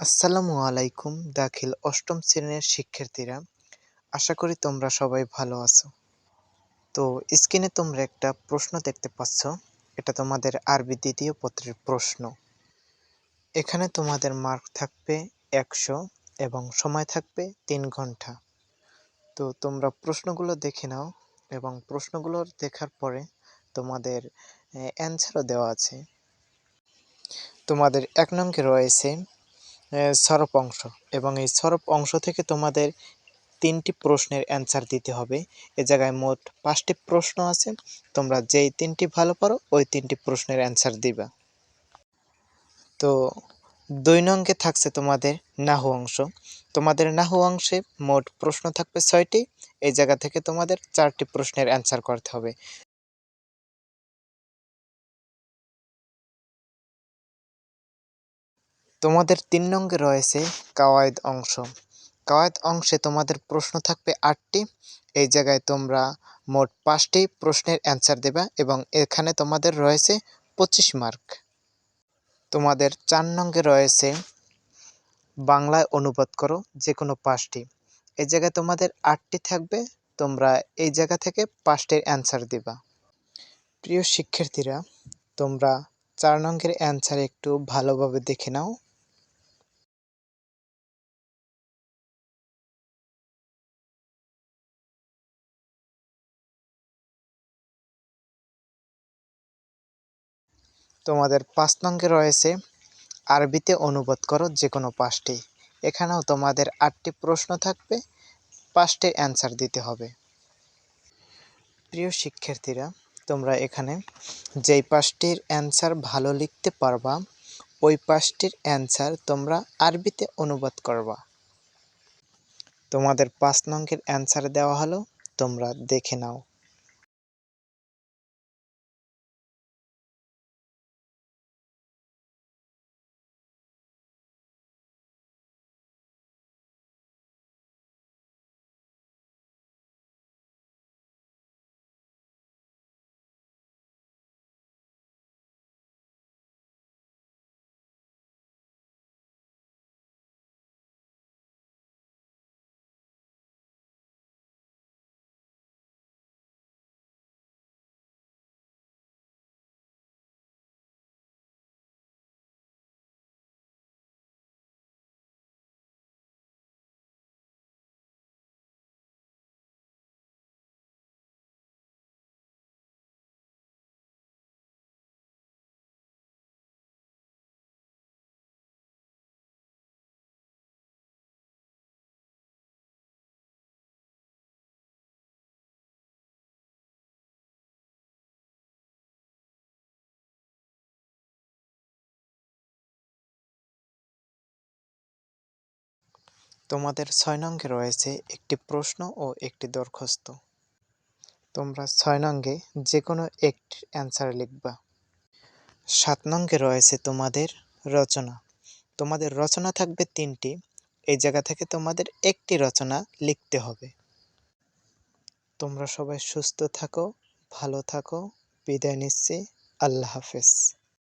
আসসালামু আলাইকুম, দাখিল অষ্টম শ্রেণির শিক্ষার্থীরা। আশা করি তোমরা সবাই ভালো আছো। তো, স্ক্রিনে তোমরা একটা প্রশ্ন দেখতে পাচ্ছ। এটা তোমাদের আরবি দ্বিতীয় পত্রের প্রশ্ন। এখানে তোমাদের মার্ক থাকবে একশো এবং সময় থাকবে তিন ঘণ্টা। তো, তোমরা প্রশ্নগুলো দেখে নাও এবং প্রশ্নগুলো দেখার পরে তোমাদের অ্যান্সারও দেওয়া আছে। তোমাদের এক নঙ্গে রয়েছে সরপ অংশ। এবং এই সরপ অংশ থেকে তোমাদের তিনটি প্রশ্নের অ্যান্সার দিতে হবে। এ জায়গায় মোট পাঁচটি প্রশ্ন আছে। তোমরা যেই তিনটি ভালো পারো, ওই তিনটি প্রশ্নের অ্যান্সার দিবা। তো দুই নঙ্গে থাকছে তোমাদের নাহু অংশ। তোমাদের নাহু অংশে মোট প্রশ্ন থাকবে ছয়টি। এই জায়গা থেকে তোমাদের চারটি প্রশ্নের অ্যান্সার করতে হবে। তোমাদের তিন নঙ্গে রয়েছে কাওয়ায়দ অংশ। কাওয়ায়দ অংশে তোমাদের প্রশ্ন থাকবে আটটি। এই জায়গায় তোমরা মোট পাঁচটি প্রশ্নের অ্যান্সার দেবা এবং এখানে তোমাদের রয়েছে পঁচিশ মার্ক। তোমাদের চার নঙ্গে রয়েছে বাংলায় অনুবাদ করো যে কোনো পাঁচটি। এই জায়গায় তোমাদের আটটি থাকবে, তোমরা এই জায়গা থেকে পাঁচটির অ্যান্সার দিবা। প্রিয় শিক্ষার্থীরা, তোমরা চার নঙ্গের অ্যান্সার একটু ভালোভাবে দেখে নাও। তোমাদের পাঁচ নঙ্গে রয়েছে। আরবিতে অনুবাদ করো যে কোনো পাঁচটি। এখানেও তোমাদের আটটি প্রশ্ন থাকবে পাঁচটির অ্যান্সার দিতে হবে। প্রিয় শিক্ষার্থীরা, তোমরা এখানে যেই পাঁচটির অ্যান্সার ভালো লিখতে পারবা, ওই পাঁচটির অ্যান্সার তোমরা আরবিতে অনুবাদ করবা। তোমাদের পাঁচ নঙ্গের অ্যান্সার দেওয়া হলো, তোমরা দেখে নাও। তোমাদের ছয় নঙ্গে রয়েছে একটি প্রশ্ন ও একটি দরখাস্ত। তোমরা ছয় নঙ্গে যে কোনো একটি অ্যান্সার লিখবা। সাত নঙ্গে রয়েছে তোমাদের রচনা। তোমাদের রচনা থাকবে তিনটি। এই জায়গা থেকে তোমাদের একটি রচনা লিখতে হবে। তোমরা সবাই সুস্থ থাকো, ভালো থাকো। বিদায় নিচ্ছি। আল্লাহ হাফেজ।